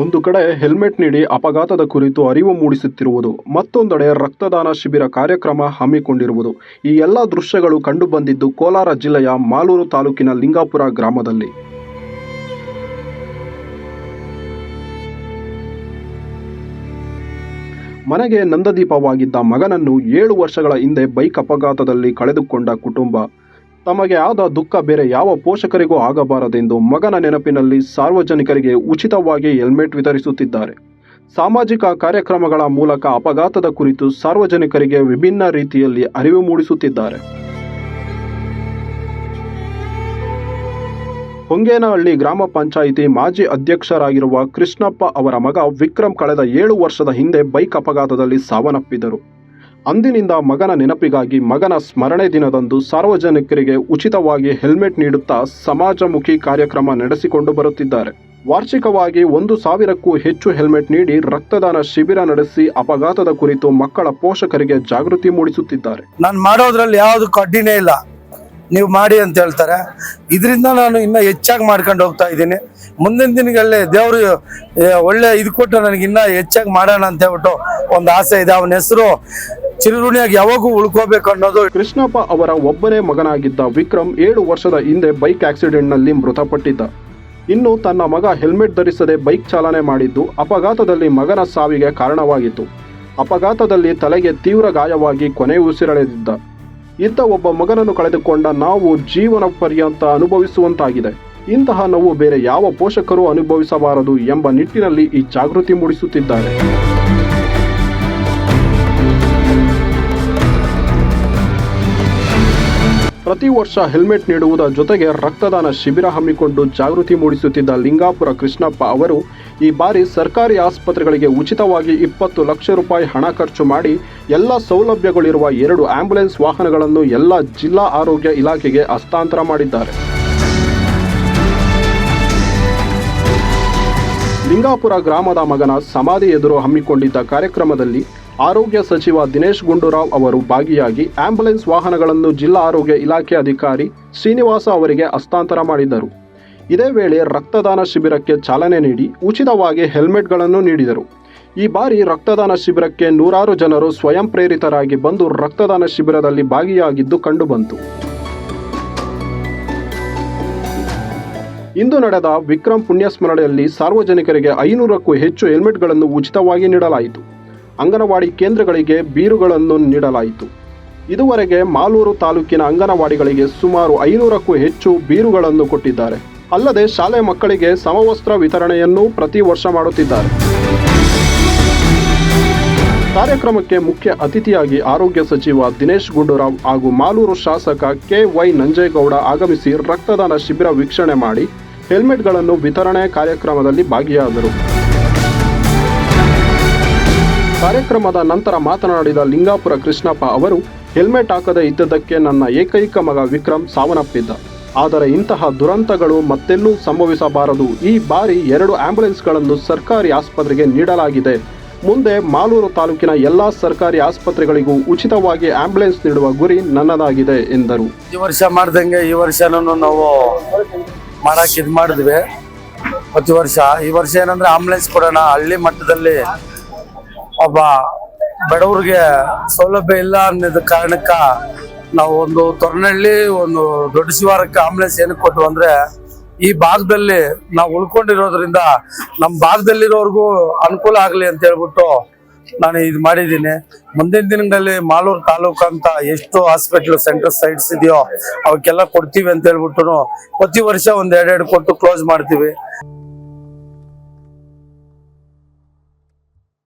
ಒಂದು ಕಡೆ ಹೆಲ್ಮೆಟ್ ನೀಡಿ ಅಪಘಾತದ ಕುರಿತು ಅರಿವು ಮೂಡಿಸುತ್ತಿರುವುದು, ಮತ್ತೊಂದೆಡೆ ರಕ್ತದಾನ ಶಿಬಿರ ಕಾರ್ಯಕ್ರಮ ಹಮ್ಮಿಕೊಂಡಿರುವುದು. ಈ ಎಲ್ಲ ದೃಶ್ಯಗಳು ಕಂಡುಬಂದಿದ್ದು ಕೋಲಾರ ಜಿಲ್ಲೆಯ ಮಾಲೂರು ತಾಲೂಕಿನ ಲಿಂಗಾಪುರ ಗ್ರಾಮದಲ್ಲಿ. ಮನೆಗೆ ನಂದದೀಪವಾಗಿದ್ದ ಮಗನನ್ನು ಏಳು ವರ್ಷಗಳ ಹಿಂದೆ ಬೈಕ್ ಅಪಘಾತದಲ್ಲಿ ಕಳೆದುಕೊಂಡ ಕುಟುಂಬ ತಮಗೆ ಆದ ದುಃಖ ಬೇರೆ ಯಾವ ಪೋಷಕರಿಗೂ ಆಗಬಾರದೆಂದು ಮಗನ ನೆನಪಿನಲ್ಲಿ ಸಾರ್ವಜನಿಕರಿಗೆ ಉಚಿತವಾಗಿ ಹೆಲ್ಮೆಟ್ ವಿತರಿಸುತ್ತಿದ್ದಾರೆ. ಸಾಮಾಜಿಕ ಕಾರ್ಯಕ್ರಮಗಳ ಮೂಲಕ ಅಪಘಾತದ ಕುರಿತು ಸಾರ್ವಜನಿಕರಿಗೆ ವಿಭಿನ್ನ ರೀತಿಯಲ್ಲಿ ಅರಿವು ಮೂಡಿಸುತ್ತಿದ್ದಾರೆ. ಹೊಂಗೇನಹಳ್ಳಿ ಗ್ರಾಮ ಪಂಚಾಯಿತಿ ಮಾಜಿ ಅಧ್ಯಕ್ಷರಾಗಿರುವ ಕೃಷ್ಣಪ್ಪ ಅವರ ಮಗ ವಿಕ್ರಮ್ ಕಳೆದ ಏಳು ವರ್ಷದ ಹಿಂದೆ ಬೈಕ್ ಅಪಘಾತದಲ್ಲಿ ಸಾವನ್ನಪ್ಪಿದರು. ಅಂದಿನಿಂದ ಮಗನ ನೆನಪಿಗಾಗಿ ಮಗನ ಸ್ಮರಣೆ ದಿನದಂದು ಸಾರ್ವಜನಿಕರಿಗೆ ಉಚಿತವಾಗಿ ಹೆಲ್ಮೆಟ್ ನೀಡುತ್ತಾ ಸಮಾಜಮುಖಿ ಕಾರ್ಯಕ್ರಮ ನಡೆಸಿಕೊಂಡು ಬರುತ್ತಿದ್ದಾರೆ. ವಾರ್ಷಿಕವಾಗಿ ಒಂದು ಸಾವಿರಕ್ಕೂ ಹೆಚ್ಚು ಹೆಲ್ಮೆಟ್ ನೀಡಿ ರಕ್ತದಾನ ಶಿಬಿರ ನಡೆಸಿ ಅಪಘಾತದ ಕುರಿತು ಮಕ್ಕಳ ಪೋಷಕರಿಗೆ ಜಾಗೃತಿ ಮೂಡಿಸುತ್ತಿದ್ದಾರೆ. ನಾನು ಮಾಡೋದ್ರಲ್ಲಿ ಯಾವುದು ಕಡ್ಡಿನೇ ಇಲ್ಲ. ನೀವು ಮಾಡಿ ಅಂತ ಹೇಳ್ತಾರೆ. ಇದರಿಂದ ನಾನು ಇನ್ನ ಹೆಚ್ಚಾಗಿ ಮಾಡ್ಕೊಂಡು ಹೋಗ್ತಾ ಇದ್ದೀನಿ. ಮುಂದಿನ ದಿನಗಳಲ್ಲಿ ದೇವರು ಒಳ್ಳೆ ಇದು ಕೊಟ್ಟು ನನಗೆ ಇನ್ನ ಹೆಚ್ಚಾಗಿ ಮಾಡೋಣ ಅಂತ ಹೇಳ್ಬಿಟ್ಟು ಒಂದು ಆಸೆ ಇದೆ. ಅವನ ಹೆಸರು ಚಿರುಋಣಿಯಾಗಿ ಯಾವಾಗೂ ಉಳ್ಕೋಬೇಕು ಅನ್ನೋದು ಕೃಷ್ಣಪ್ಪ ಅವರ ಒಬ್ಬನೇ ಮಗನಾಗಿದ್ದ ವಿಕ್ರಮ್ ಏಳು ವರ್ಷದ ಹಿಂದೆ ಬೈಕ್ ಆಕ್ಸಿಡೆಂಟ್ನಲ್ಲಿ ಮೃತಪಟ್ಟಿದ್ದ. ಇನ್ನು ತನ್ನ ಮಗ ಹೆಲ್ಮೆಟ್ ಧರಿಸದೆ ಬೈಕ್ ಚಾಲನೆ ಮಾಡಿದ್ದು ಅಪಘಾತದಲ್ಲಿ ಮಗನ ಸಾವಿಗೆ ಕಾರಣವಾಗಿತ್ತು. ಅಪಘಾತದಲ್ಲಿ ತಲೆಗೆ ತೀವ್ರ ಗಾಯವಾಗಿ ಕೊನೆ ಉಸಿರೆಳೆದಿದ್ದ. ಇಂಥ ಒಬ್ಬ ಮಗನನ್ನು ಕಳೆದುಕೊಂಡ ನಾವು ಜೀವನ ಪರ್ಯಂತ ಅನುಭವಿಸುವಂತಾಗಿದೆ. ಇಂತಹ ನೋವು ಬೇರೆ ಯಾವ ಪೋಷಕರು ಅನುಭವಿಸಬಾರದು ಎಂಬ ನಿಟ್ಟಿನಲ್ಲಿ ಈ ಜಾಗೃತಿ ಮೂಡಿಸುತ್ತಿದ್ದಾರೆ. ಪ್ರತಿ ವರ್ಷ ಹೆಲ್ಮೆಟ್ ನೀಡುವುದರ ಜೊತೆಗೆ ರಕ್ತದಾನ ಶಿಬಿರ ಹಮ್ಮಿಕೊಂಡು ಜಾಗೃತಿ ಮೂಡಿಸುತ್ತಿದ್ದ ಲಿಂಗಾಪುರ ಕೃಷ್ಣಪ್ಪ ಅವರು ಈ ಬಾರಿ ಸರ್ಕಾರಿ ಆಸ್ಪತ್ರೆಗಳಿಗೆ ಉಚಿತವಾಗಿ ಇಪ್ಪತ್ತು ಲಕ್ಷ ರೂಪಾಯಿ ಹಣ ಖರ್ಚು ಮಾಡಿ ಎಲ್ಲ ಸೌಲಭ್ಯಗಳಿರುವ ಎರಡು ಆಂಬ್ಯುಲೆನ್ಸ್ ವಾಹನಗಳನ್ನು ಎಲ್ಲ ಜಿಲ್ಲಾ ಆರೋಗ್ಯ ಇಲಾಖೆಗೆ ಹಸ್ತಾಂತರ ಮಾಡಿದ್ದಾರೆ. ಲಿಂಗಾಪುರ ಗ್ರಾಮದ ಮಗನ ಸಮಾಧಿ ಎದುರು ಹಮ್ಮಿಕೊಂಡಿದ್ದ ಕಾರ್ಯಕ್ರಮದಲ್ಲಿ ಆರೋಗ್ಯ ಸಚಿವ ದಿನೇಶ್ ಗುಂಡೂರಾವ್ ಅವರು ಭಾಗಿಯಾಗಿ ಆಂಬ್ಯುಲೆನ್ಸ್ ವಾಹನಗಳನ್ನು ಜಿಲ್ಲಾ ಆರೋಗ್ಯ ಇಲಾಖೆ ಅಧಿಕಾರಿ ಶ್ರೀನಿವಾಸ ಅವರಿಗೆ ಹಸ್ತಾಂತರ ಮಾಡಿದರು. ಇದೇ ವೇಳೆ ರಕ್ತದಾನ ಶಿಬಿರಕ್ಕೆ ಚಾಲನೆ ನೀಡಿ ಉಚಿತವಾಗಿ ಹೆಲ್ಮೆಟ್ಗಳನ್ನು ನೀಡಿದರು. ಈ ಬಾರಿ ರಕ್ತದಾನ ಶಿಬಿರಕ್ಕೆ ನೂರಾರು ಜನರು ಸ್ವಯಂ ಪ್ರೇರಿತರಾಗಿ ಬಂದು ರಕ್ತದಾನ ಶಿಬಿರದಲ್ಲಿ ಭಾಗಿಯಾಗಿದ್ದು ಕಂಡುಬಂತು. ಇಂದು ನಡೆದ ವಿಕ್ರಮ್ ಪುಣ್ಯಸ್ಮರಣೆಯಲ್ಲಿ ಸಾರ್ವಜನಿಕರಿಗೆ ಐನೂರಕ್ಕೂ ಹೆಚ್ಚು ಹೆಲ್ಮೆಟ್ಗಳನ್ನು ಉಚಿತವಾಗಿ ನೀಡಲಾಯಿತು. ಅಂಗನವಾಡಿ ಕೇಂದ್ರಗಳಿಗೆ ಬೀರುಗಳನ್ನು ನೀಡಲಾಯಿತು. ಇದುವರೆಗೆ ಮಾಲೂರು ತಾಲೂಕಿನ ಅಂಗನವಾಡಿಗಳಿಗೆ ಸುಮಾರು ಐನೂರಕ್ಕೂ ಹೆಚ್ಚು ಬೀರುಗಳನ್ನು ಕೊಟ್ಟಿದ್ದಾರೆ. ಅಲ್ಲದೆ ಶಾಲೆ ಮಕ್ಕಳಿಗೆ ಸಮವಸ್ತ್ರ ವಿತರಣೆಯನ್ನು ಪ್ರತಿ ವರ್ಷ ಮಾಡುತ್ತಿದ್ದಾರೆ. ಕಾರ್ಯಕ್ರಮಕ್ಕೆ ಮುಖ್ಯ ಅತಿಥಿಯಾಗಿ ಆರೋಗ್ಯ ಸಚಿವ ದಿನೇಶ್ ಗುಂಡೂರಾವ್ ಹಾಗೂ ಮಾಲೂರು ಶಾಸಕ ಕೆ ವೈ ನಂಜೇಗೌಡ ಆಗಮಿಸಿ ರಕ್ತದಾನ ಶಿಬಿರ ವೀಕ್ಷಣೆ ಮಾಡಿ ಹೆಲ್ಮೆಟ್ಗಳನ್ನು ವಿತರಣೆ ಕಾರ್ಯಕ್ರಮದಲ್ಲಿ ಭಾಗಿಯಾದರು. ಕಾರ್ಯಕ್ರಮದ ನಂತರ ಮಾತನಾಡಿದ ಲಿಂಗಾಪುರ ಕೃಷ್ಣಪ್ಪ ಅವರು, ಹೆಲ್ಮೆಟ್ ಹಾಕದೇ ಇದ್ದದಕ್ಕೆ ನನ್ನ ಏಕೈಕ ಮಗ ವಿಕ್ರಮ್ ಸಾವನ್ನಪ್ಪಿದ್ದ. ಆದರೆ ಇಂತಹ ದುರಂತಗಳು ಮತ್ತೆಲ್ಲೂ ಸಂಭವಿಸಬಾರದು. ಈ ಬಾರಿ ಎರಡು ಆಂಬ್ಯುಲೆನ್ಸ್ಗಳನ್ನು ಸರ್ಕಾರಿ ಆಸ್ಪತ್ರೆಗೆ ನೀಡಲಾಗಿದೆ. ಮುಂದೆ ಮಾಲೂರು ತಾಲೂಕಿನ ಎಲ್ಲ ಸರ್ಕಾರಿ ಆಸ್ಪತ್ರೆಗಳಿಗೂ ಉಚಿತವಾಗಿ ಆಂಬ್ಯುಲೆನ್ಸ್ ನೀಡುವ ಗುರಿ ನನ್ನದಾಗಿದೆ, ಎಂದರು. ಈ ವರ್ಷ ಮಾಡ್ದಂಗೆ ಈ ವರ್ಷನೂ ನಾವು ಮಾಡಕ್ಕೆ ಇದು ಮಾಡಿದ್ವಿ. ಪ್ರತಿ ವರ್ಷ ಈ ವರ್ಷ ಏನಂದ್ರೆ ಆಂಬ್ಯುಲೆನ್ಸ್ ಕೊಡೋಣ. ಹಳ್ಳಿ ಮಟ್ಟದಲ್ಲಿ ಒಬ್ಬ ಬಡವ್ರಿಗೆ ಸೌಲಭ್ಯ ಇಲ್ಲ ಅನ್ನೋದ ಕಾರಣಕ್ಕ ನಾವು ಒಂದು ತೊರನಹಳ್ಳಿ ಒಂದು ದೊಡ್ಡ ಶಿವಾರಕ್ಕೆ ಆಂಬುಲೆನ್ಸ್ ಏನಕ್ಕೆ ಕೊಟ್ಟು ಅಂದ್ರೆ, ಈ ಭಾಗದಲ್ಲಿ ನಾವು ಉಳ್ಕೊಂಡಿರೋದ್ರಿಂದ ನಮ್ಮ ಭಾಗದಲ್ಲಿರೋರ್ಗೂ ಅನುಕೂಲ ಆಗಲಿ ಅಂತ ಹೇಳ್ಬಿಟ್ಟು ನಾನು ಇದು ಮಾಡಿದ್ದೀನಿ. ಮುಂದಿನ ದಿನಗಳಲ್ಲಿ ಮಾಲೂರು ತಾಲೂಕು ಅಂತ ಎಷ್ಟು ಹಾಸ್ಪಿಟ್ಲ್ ಸೆಂಟರ್ ಸೈಟ್ಸ್ ಇದೆಯೋ ಅವಕ್ಕೆಲ್ಲ ಕೊಡ್ತೀವಿ ಅಂತ ಹೇಳ್ಬಿಟ್ಟು ಪ್ರತಿ ವರ್ಷ ಒಂದ್ ಎರಡೆರಡು ಕೊಟ್ಟು ಕ್ಲೋಸ್ ಮಾಡ್ತೀವಿ.